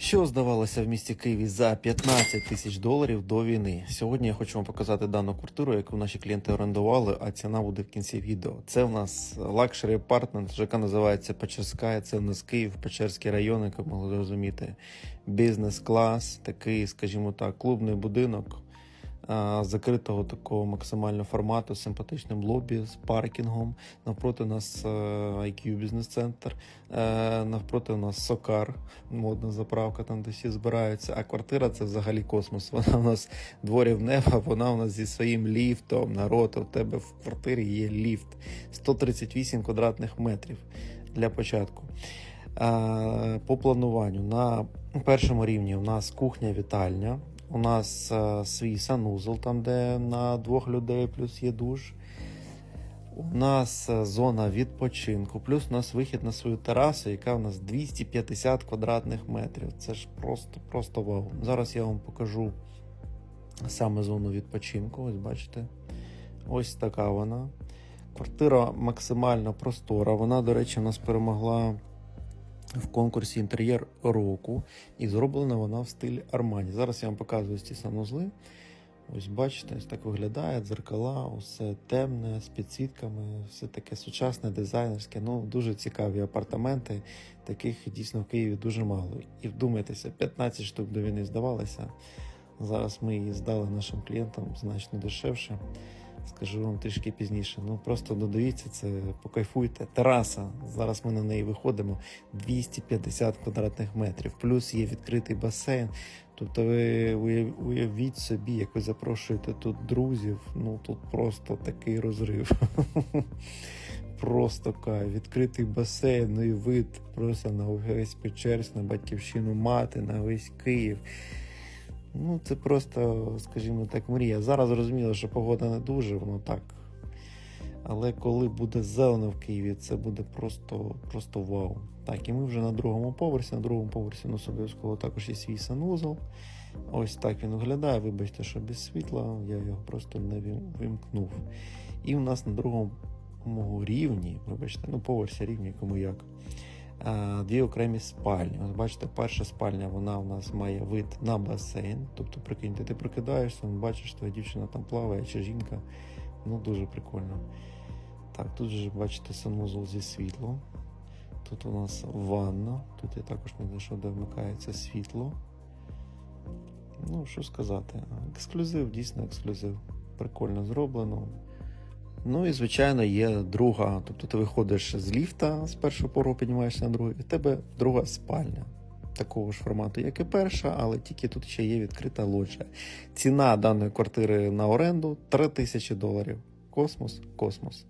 Що здавалося в місті Києві за 15 тисяч доларів до війни? Сьогодні я хочу вам показати дану квартиру, яку наші клієнти орендували, а ціна буде в кінці відео. Це в нас лакшері апартмент, ЖК називається Печерська. Це в нас Київ, Печерський район, як ви могли зрозуміти. Бізнес-клас, такий, скажімо так, клубний будинок закритого такого максимального формату з симпатичним лобі, з паркінгом. Навпроти нас е, IQ бізнес-центр, навпроти нас Сокар, модна заправка, там де всі збираються. А квартира це взагалі космос. Вона у нас дворів неба, вона у нас зі своїм ліфтом. Народ, у тебе в квартирі є ліфт 138 квадратних метрів для початку. Е, По плануванню на першому рівні у нас кухня-вітальня. У нас е, свій санузел, там, де на двох людей плюс є душ. У нас е, зона відпочинку, плюс у нас вихід на свою терасу, яка у нас 250 квадратних метрів. Це ж просто, просто вау. Зараз я вам покажу саме зону відпочинку. Ось бачите. Ось така вона. Квартира максимально простора. Вона, до речі, у нас перемогла в конкурсі інтер'єр року, і зроблена вона в стилі Армані. Зараз я вам показую ці санузли. Ось бачите, ось так виглядає дзеркала, усе темне, з підсвітками, все таке сучасне, дизайнерське. Ну, дуже цікаві апартаменти. Таких дійсно в Києві дуже мало. І вдумайтеся, 15 штук до війни здавалося. Зараз ми її здали нашим клієнтам значно дешевше. Скажу вам трішки пізніше. Ну просто додивіться це, покайфуйте. Тераса. Зараз ми на неї виходимо 250 квадратних метрів. Плюс є відкритий басейн. Тобто ви уявіть собі, як ви запрошуєте тут друзів. Ну тут просто такий розрив. Просто кай, відкритий басейн, ну і вид просто на весь Печерськ, на батьківщину мати, на весь Київ. Ну, це просто, скажімо так, мрія. Зараз зрозуміло, що погода не дуже, воно так. Але коли буде зелено в Києві, це буде просто, просто вау. Так, і ми вже на другому поверсі. На другому поверсі у нас обов'язково також є свій санузел. Ось так він виглядає. Вибачте, що без світла, я його просто не вимкнув. І у нас на другому рівні, вибачте, ну поверсі рівні, кому як. Дві окремі спальні. Ось бачите, перша спальня вона у нас має вид на басейн. Тобто, прикиньте, ти прокидаєшся, бачиш, твоя дівчина там плаває чи жінка. Ну, дуже прикольно. Так, тут же бачите санузел зі світлом. Тут у нас ванна. Тут я також не знайшов, де вмикається світло. Ну, що сказати, ексклюзив, дійсно ексклюзив. Прикольно зроблено. Ну і, звичайно, є друга. Тобто ти виходиш з ліфта з першого поверху, піднімаєшся на другий, і в тебе друга спальня. Такого ж формату, як і перша, але тільки тут ще є відкрита лоджія. Ціна даної квартири на оренду 3 тисячі доларів. Космос, космос.